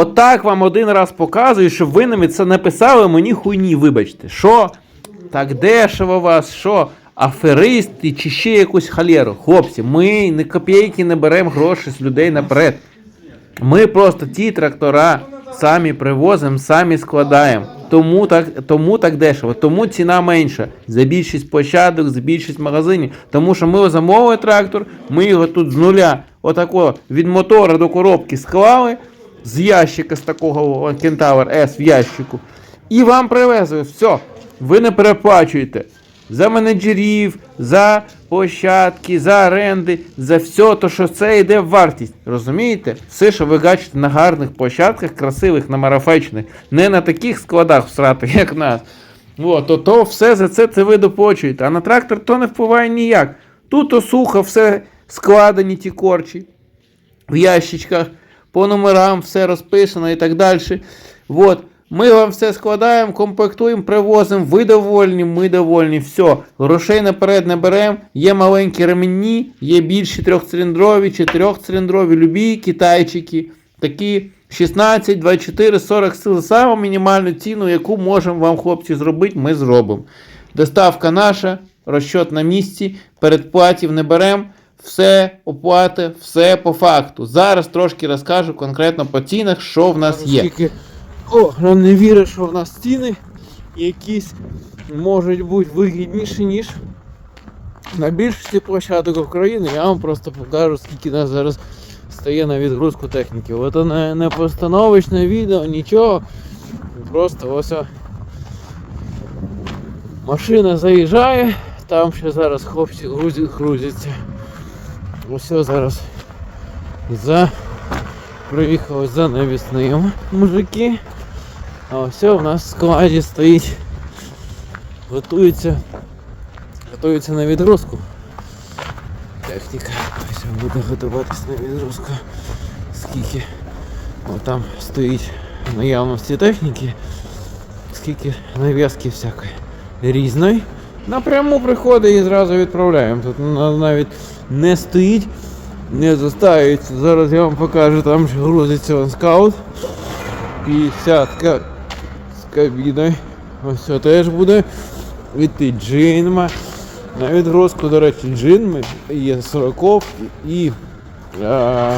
Отак вам один раз показую, щоб ви нами це написали мені хуйні, вибачте. Що? Так дешево вас, що? Аферисти чи ще якусь халеру. Хлопці, ми не копійки не беремо гроші з людей наперед. Ми просто ті трактора самі привозимо, самі складаємо. Тому так, тому так дешево, тому ціна менша за більшість площадок, за більшість магазинів. Тому що ми замовили трактор, ми його тут з нуля, отако від мотора до коробки склали, з ящика з такого Кентавр S в ящику. І вам привезли. Все. Ви не переплачуєте за менеджерів, за площадки, за оренди, за все, то що це йде в вартість. Розумієте? Все, що ви бачите на гарних площадках, красивих, намарафечених, не на таких складах всратих, як нас. От, то, то все за це це ви доплачуєте. А на трактор то не впливає ніяк. Тут сухо, все складені ті корчі в ящичках, по номерам все розписано і так далі. От. Ми вам все складаємо, комплектуємо, привозимо, ви довольні, ми довольні, все. Грошей наперед не беремо. Є маленькі ремені, є більші трьохциліндрові, чотирьохциліндрові, любі китайчики. Такі 16, 24, 40 сил. Саме мінімальну ціну, яку можемо вам, хлопці, зробити, ми зробимо. Доставка наша, розчет на місці, передплатів не беремо. Все оплати, все по факту. Зараз трошки розкажу конкретно по цінах, що в нас є. О, я не вірю, що в нас ціни якісь можуть бути вигідніші, ніж на більшості площадок України. Я вам просто покажу, скільки нас зараз стає на відгрузку техніки. От не, не постановочне відео, нічого. Просто ось. о. Машина заїжджає, там ще зараз хлопці грузять, грузяться. Ось зараз за Приїхали за навісним мужики. А ось у нас в складі стоїть. Готується. Готується на відгрузку. Техніка. Ось буде готуватись на відгрузку. Скільки О, там стоїть наявності техніки. Скільки нав'язки всякої різної. Напряму приходить і зразу відправляємо. Тут навіть не стоїть не заставиться. Зараз я вам покажу, там же грузиться он скаут. 50 ка- з кабіною. Ось це теж буде. Іти джинма. На відгрузку, до речі, джинми є 40 і а,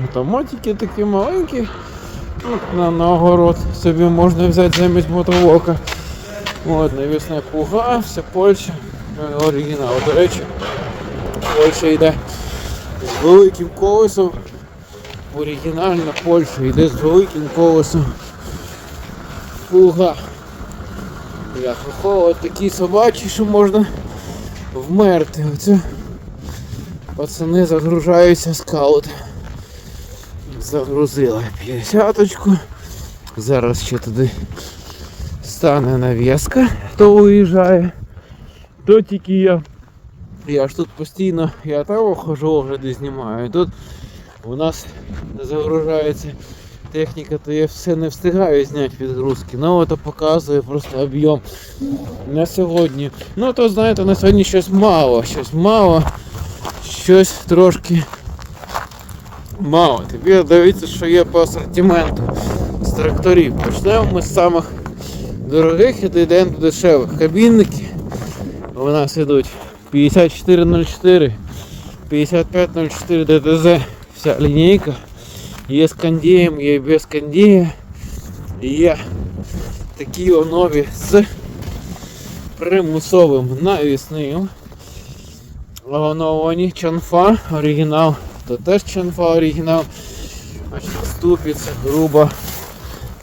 мотомотики такі маленькі. На, на огород собі можна взяти замість мотовока. От, навісна пуга, все Польща. Е, Оригінал, до речі. Польща йде з великим колесом. Оригінальна Польща йде з великим колесом. Фуга. Я от такі собачі, що можна вмерти. Оце пацани загружаються скаут. Загрузили 50-очку. Зараз ще туди стане нав'язка, хто уїжджає. Тільки я я ж тут постійно, я того хожу, огляди знімаю. Тут у нас загружається техніка, то я все не встигаю зняти відгрузки. Ну от показує просто об'єм на сьогодні. Ну то знаєте, на сьогодні щось мало, щось мало, щось трошки мало. Тепер дивіться, що є по асортименту з тракторів. Почнемо ми з самих дорогих і дійдемо до дешевих. Кабінники у нас ідуть 5404, 5504 ДТЗ, вся лінійка. Є з кондієм, є без кондія. Є такі нові з примусовим навісним. Оновлені чанфа оригінал, то теж чанфа оригінал. Ступиця груба.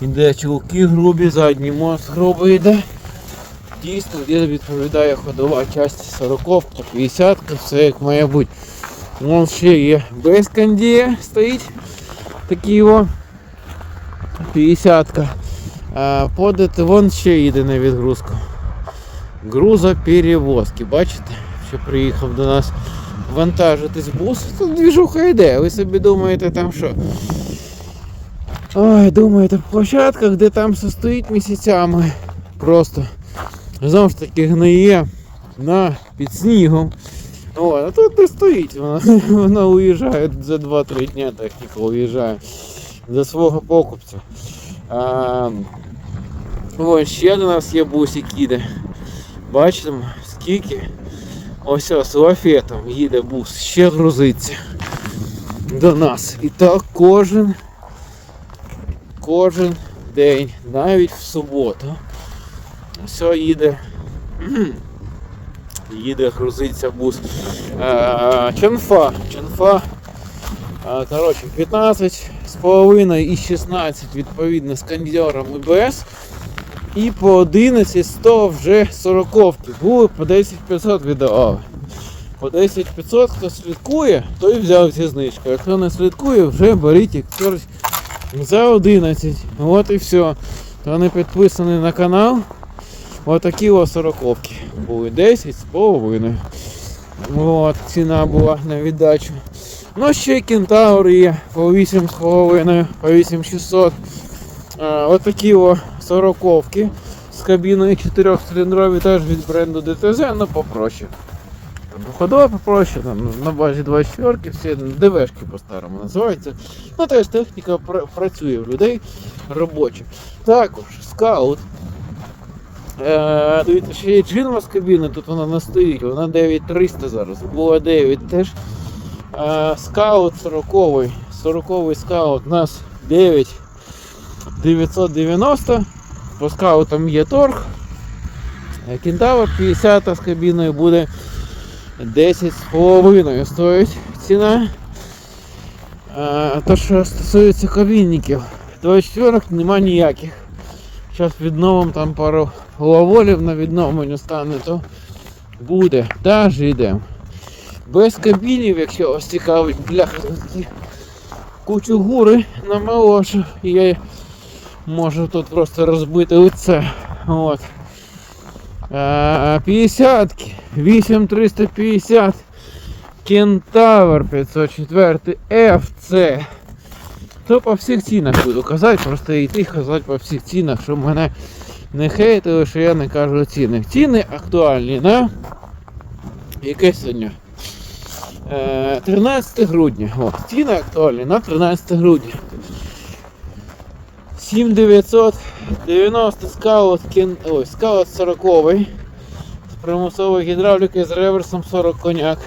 Іде чулки грубі, задній мост грубий йде. Дійсно, де відповідає ходова часть 40 50-ка, все як має бути. Вон ще є без кондія стоїть такий о 50 -ка. А подати вон ще йде на відгрузку. Грузоперевозки, бачите? Що приїхав до нас вантажитись бус, тут двіжуха йде, ви собі думаєте там що? Ой, думаєте, в площадках, де там все стоїть місяцями. Просто знову ж таки гниє на під снігом. О, а тут не стоїть, вона, вона уїжджає за 2-3 дня техніка уїжджає. за свого покупця. А, ось ще до нас є бусик їде. Бачимо, скільки. Ось ось лафетом їде бус, ще грузиться до нас. І так кожен, кожен день, навіть в суботу. Все їде. Їде, грузиться бус. Е, Ченфа. Ченфа. е, Коротше, 15 з половиною і 16 відповідно з кондьором і без. І по 11 100 вже 40 Були по 10 500 віддавали. По 10 500 хто слідкує, той взяв зі. А хто не слідкує, вже беріть як за 11. От і все. Хто не підписаний на канал, отакі ось 40 були 10 з половиною. От, ціна була на віддачу. Ну ще кентавр є по 8 з половиною, по 8600. А, от такі о 40 з кабіною 4 циліндрові теж від бренду ДТЗ, ну попроще. Ходова попроще, там на базі 24 всі ДВшки по-старому називаються. Ну теж техніка пр- працює в людей робоча. Також скаут. Е, ще є джинва з кабіни, тут вона не стоїть, вона 9300 зараз, була 9 теж. Е, скаут 40 40 скаут у нас 9 990. По скаутам є торг. Е, Кентавр 50 з кабіною буде 10 з половиною стоїть ціна. А, то, що стосується кабінників, 24 нема ніяких. Зараз відновимо там пару лаволів на відновлення стане, то буде. Теж йдемо. Без кабінів, якщо вас цікавить, бляха, кучу гури намолошу. І я можу тут просто розбити лице. От. А, 50 8350 Кентавр 504 FC. То по всіх цінах буду казати, просто йти казати по всіх цінах, щоб мене не хейтили, що я не кажу ціни. Ціни актуальні на яке сьогодні? Е, 13 грудня. О, ціни актуальні на 13 грудня. 7990 скаут, кін... Ой, скаут 40 з примусовою гідравлікою з реверсом 40 коняк.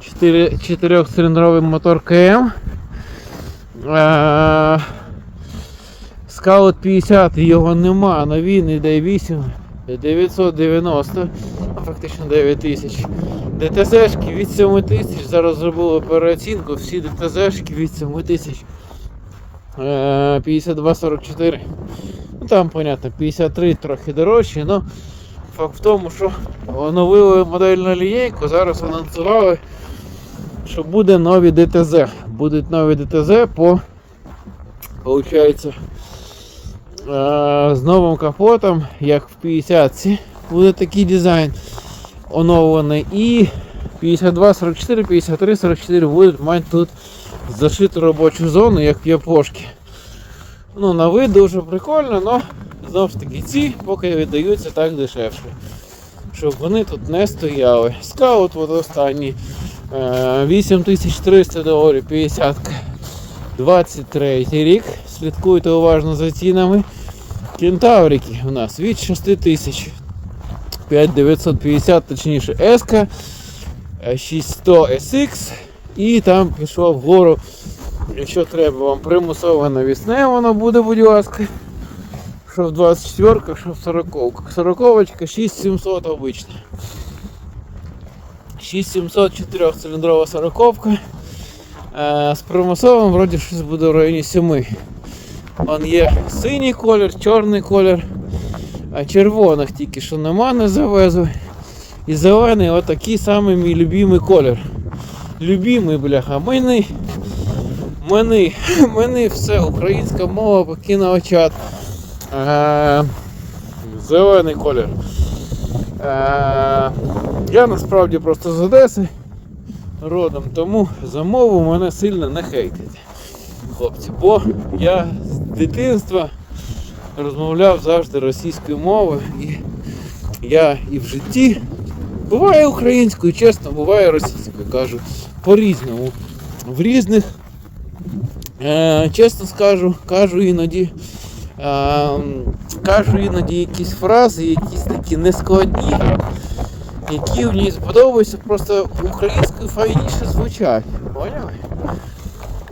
4, 4 циліндровий мотор КМ. Е, Скаут 50 його нема, але він іде 8 990, а фактично 9000. ДТЗшки від 7000, зараз зробили переоцінку, всі ДТЗшки від 7000. Е, 52-44. Ну там, понятно, 53 трохи дорожче, але факт в тому, що оновили модельну лінійку, зараз анонсували, що буде нові ДТЗ. Будуть нові ДТЗ по, получається, е, з новим капотом, як в 50-ці, буде такий дизайн оновлений. І 52, 44, 53, 44 будуть мати тут зашиту робочу зону, як в Япошки. Ну, на вид дуже прикольно, але знову ж таки ці поки віддаються так дешевше. Щоб вони тут не стояли. Скаут от останній 8300 доларів 50 23 рік. Слідкуйте уважно за цінами. Кентаврики у нас від 6000 5950, точніше S, 6100 SX і там пішов вгору, якщо треба вам примусове навісне, воно буде, будь ласка. Що в 24, що в 40. 40 6700 обична. 6700 4-циліндрова 40 е, З примусовим вроді щось буде в районі 7. Вон є синій колір, чорний колір, а червоних тільки що нема, не завезли. І зелений отакий самий мій любимий колір. Любимий, бляха, мене, мене, мене все, українська мова покинула чат. Е, зелений колір. Е, я насправді просто з Одеси родом, тому за мову мене сильно не хейтить. Хлопці, бо я з дитинства розмовляв завжди російською мовою і я і в житті буває українською, чесно, буває російською, кажу по-різному. В різних Е, чесно скажу, кажу іноді. Е, кажу іноді якісь фрази, якісь такі нескладні, які мені сподобаються, просто українською файніше звучать. Поняли?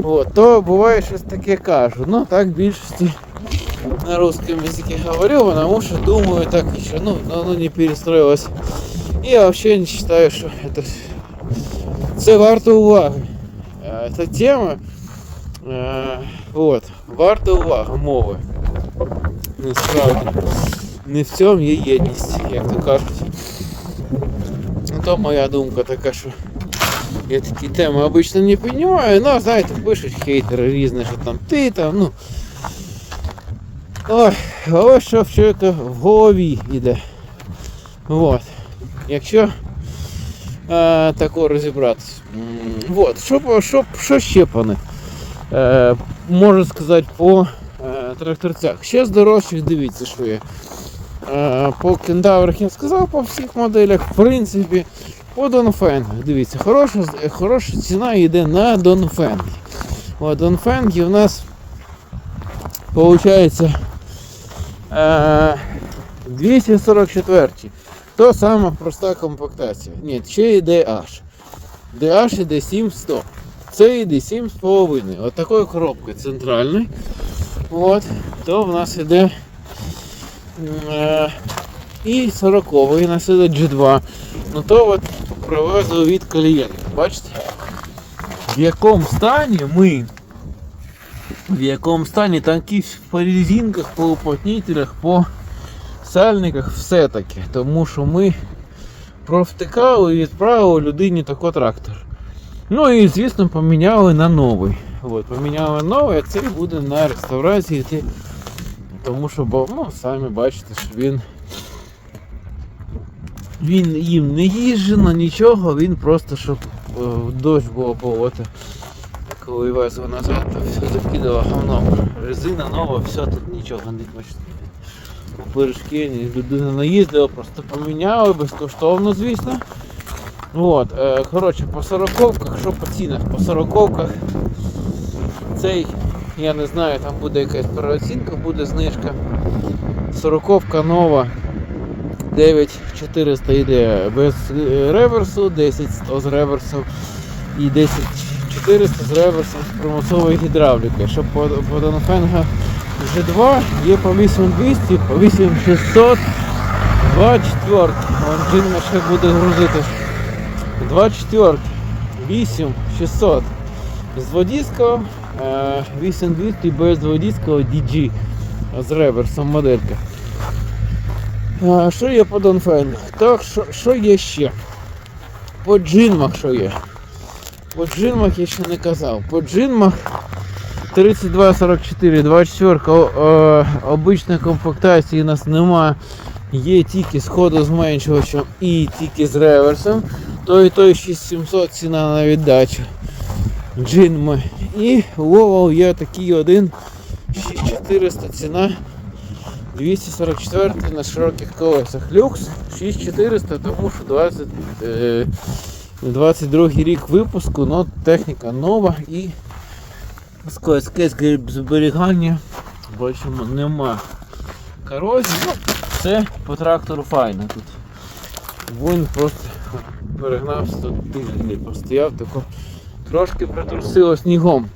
От, то буває щось таке кажу. Ну так в більшості на русском языке говорю, потому что думаю так еще, ну, оно не перестроилось. И я вообще не считаю, что это це варто уваги. Е, Ця тема, е, от, варта уваги мови. Насправді. Не в цьому є єдність, як то кажуть. Ну, То моя думка така, що я такі теми обично не піднімаю, ну, знаєте, пишуть хейтери різні, що там ти там, ну. Ой, ось що в чоловіка в голові йде. Вот. Якщо е, тако розібратися. Вот. Що, що, що ще пане? Е, можу сказати по тракторцях. Ще з дорожчих дивіться, що є. Е, по кентаврах я сказав, по всіх моделях, в принципі, по Донфенгах. Дивіться, хороша, хороша ціна йде на Донфенги. От, Донфенги в нас виходить е, 244. То сама проста комплектація. Ні, ще йде H. DH іде 7100. Це йде 7,5. От такою коробкою центральною. От. То в нас іде е, і 40 у нас іде G2. Ну то от привезли від клієнта. Бачите? В якому стані ми в якому стані танки по резинках, по уплотнителях, по сальниках все таки. Тому що ми провтикали і відправили людині тако трактор. Ну і звісно поміняли на новий. От, поміняли новий, а цей буде на реставрації. йти. Тому що бо, ну, самі бачите, що він. Він їм не їжджено, нічого, він просто щоб е, дощ було болото. Коли везли назад, то все закидало говном. Резина нова, все тут нічого не бачите. Пиріжки, людина наїздила, просто поміняли безкоштовно, звісно. От, е, коротше, по сороковках, що по цінах? По сороковках цей, я не знаю, там буде якась переоцінка, буде знижка. Сороковка нова 9400 йде без е, реверсу, 10100 з реверсом і 10400 з реверсом з примусової гідравліки. Що по, по Донфенга G2 є по 8200, по 8600, 24. Вон Джинна ще буде грузити. 24, 8600 з водійського, е, 8200 без водійського DG з реверсом моделька. Що є по Донфенгах? Так, що, є ще? По джинмах що є? По джинмах я ще не казав. По джинмах 3244, 24 е, обичної комплектації у нас немає. Є тільки з ходозменшувачем і тільки з реверсом. Той той 6700 ціна на віддачу. Джинми. І Ловал є такий один 6400 ціна 244 на широких колесах. Люкс 6400, тому що 20, е, 22 рік випуску, но техніка нова і складське зберігання. Бачимо, нема корозії. Ну, це по трактору файно тут. Він просто перегнався тут тиждень постояв, тако трошки притрусило снігом.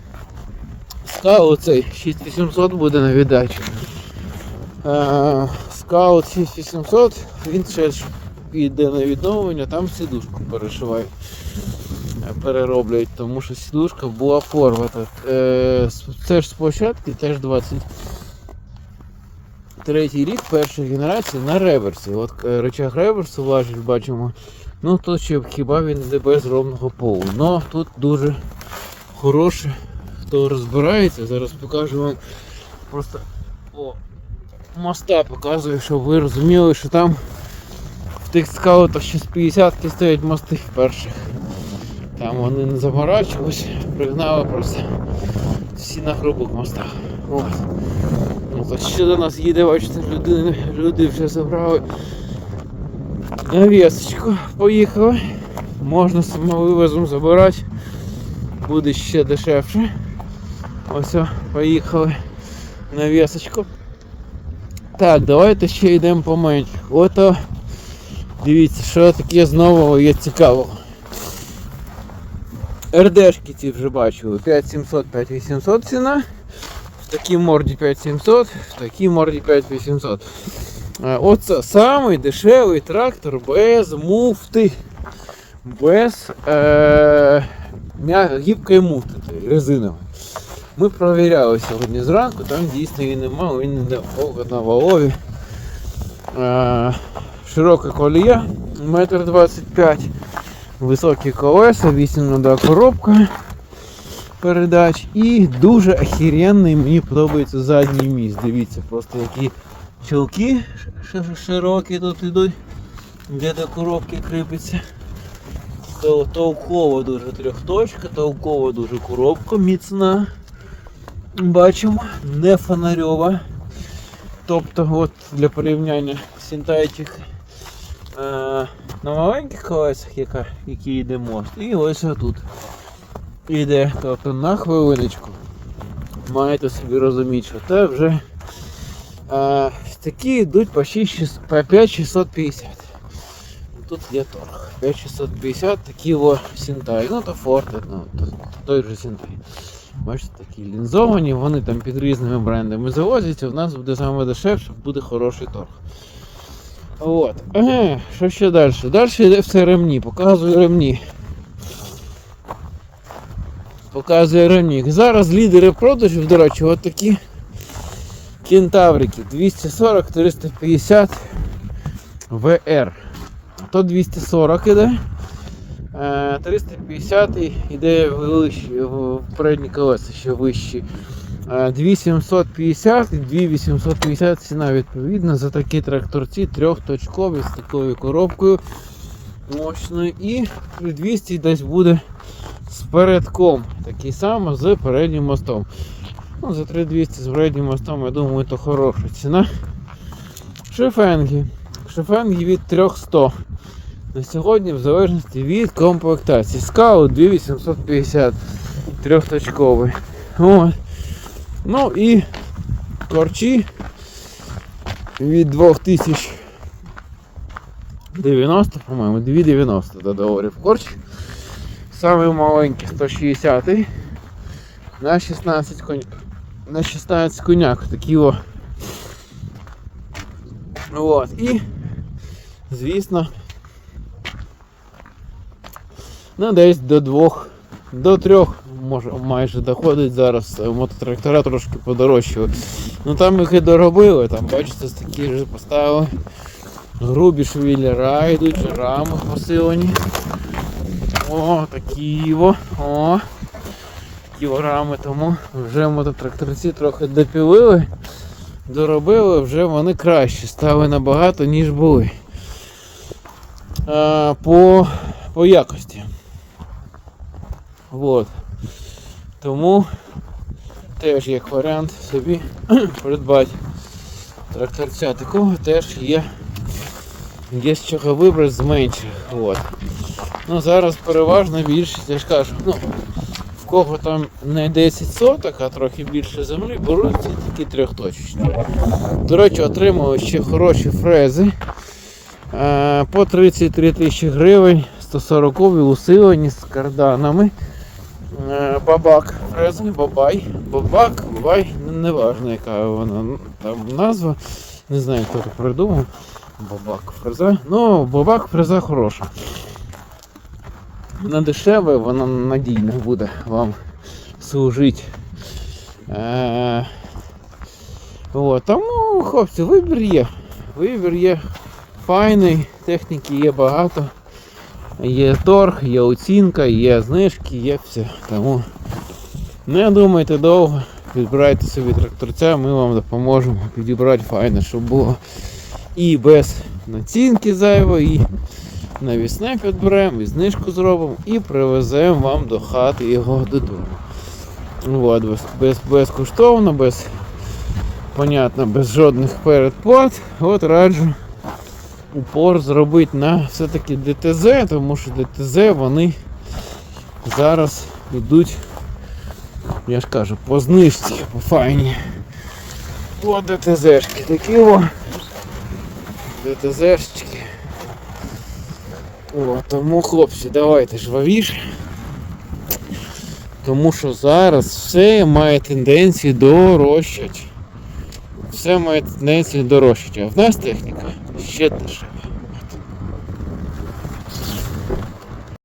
Скаут цей 6800 буде на віддачу. Е, Скаут 6800, він ще ж йде на відновлення, там сідушку перешивають. е, Перероблять, тому що сідушка була порвата. Е, Це ж спочатку, теж 20 третій рік першої генерації на реверсі. От рычаг реверсу важить, бачимо. Ну тут ще хіба він йде без ровного полу. Но тут дуже хороше, хто розбирається. Зараз покажу вам просто по моста показую, щоб ви розуміли, що там в тих скаутах ще з 50 ки стоять мости перших. Там вони не заморачувались, пригнали просто всі на грубих мостах. От. Ну, так ще до нас їде, бачите, люди, люди вже забрали вісочку, поїхали. Можна самовивозом забирати, буде ще дешевше. Ось, поїхали на вісочку. Так, давайте ще йдемо поменше. Ото дивіться, що таке з нового є цікавого. РДшки ці вже бачили. 5700, 5800 ціна. В такій морді 5700, в такій морді 5800. Е, Оце самий дешевий трактор без муфти. Без е, гібкої муфти резинової. Ми провіряли сьогодні зранку, там дійсно її немає, він не на валові. Е, широка колія, метр 25 високі колеса, 8 на коробка передач і дуже охеренний мені подобається задній міст. Дивіться, просто які чулки широкі тут йдуть, де до коробки кріпиться. То- Толкова дуже трьохточка, толкова дуже коробка міцна. Бачимо, не фонарьова. Тобто, от для порівняння Сінтайчик е, на маленьких колесах, яка, які йде мост, і ось отут іде. Тобто на хвилиночку. Маєте собі розуміти, що це вже е, такі йдуть по 5650. Тут є торг. 5650 такі о Сінтай. Ну то Форте, ну то, той же Сінтай. Бачите, такі лінзовані, вони там під різними брендами завозяться, у нас буде саме дешевше, буде хороший торг. От. Еге, що ще далі? Далі йде все ремні, показую ремні. Показує ремні. Зараз лідери продажів, до речі, от такі кентаврики 240-350 VR. То 240 іде. Е, 350 іде вище, в передні колеса ще вищі. Е, 2750 і 2850 ціна відповідна за такі тракторці трьохточкові з такою коробкою мощною. І 200 десь буде з передком. Такий самий з переднім мостом. Ну, за 3200 з переднім мостом, я думаю, то хороша ціна. Шифенги. Шифенги від 300. На сьогодні, в залежності від комплектації. Скаут 2850 трьохточковий. От. Ну і корчі від 2090, по-моєму, 290 до доларів корч. Самий маленький 160 на 16 конь... на 16 коняк. Такі о. Вот. І, звісно, ну десь до двох, до трьох може майже доходить зараз. е, Мототрактора трошки подорожчали. Ну там їх і доробили, там бачите, такі ж поставили. Грубі швіллера йдуть, рами посилені. О, такі о, о. Кілограми тому вже мототракторці трохи допілили, доробили, вже вони краще стали набагато, ніж були. А, по, по якості. Вот. Тому теж як варіант собі придбати тракторця такого теж є. Є з чого вибрати з менших. От. Ну зараз переважно більшість, я ж кажу, ну, кого там не 10 соток, а трохи більше землі, беруть такі трьохточечні. До речі, отримали ще хороші фрези. Е, По 33 тисячі гривень, 140 усилені з карданами. Е, Бабак, фрези, бабай, бабак, бабай, не важно яка вона там назва. Не знаю, хто придумав. Бабак фреза. Ну, бабак фреза хороша. Вона дешева, вона надійно буде вам служити. Е, тому, хлопці, вибір є. Вибір є файний, техніки є багато. Є торг, є оцінка, є знижки, є все. Тому не думайте довго, підбирайте собі тракторця, ми вам допоможемо підібрати файне, щоб було і без націнки зайвої, і навісне підберемо, і знижку зробимо, і привеземо вам до хати його додому. От, без, без, безкоштовно, без, понятно, без жодних передплат. От раджу упор зробити на все-таки ДТЗ, тому що ДТЗ вони зараз йдуть Я ж кажу, по знижці, по файні. О, ДТЗшки такі о. ДТЗшечки. О, тому хлопці, давайте жвавіше. Тому що зараз все має тенденцію дорожчати. Все має тенденцію дорожчати. А в нас техніка ще дешева.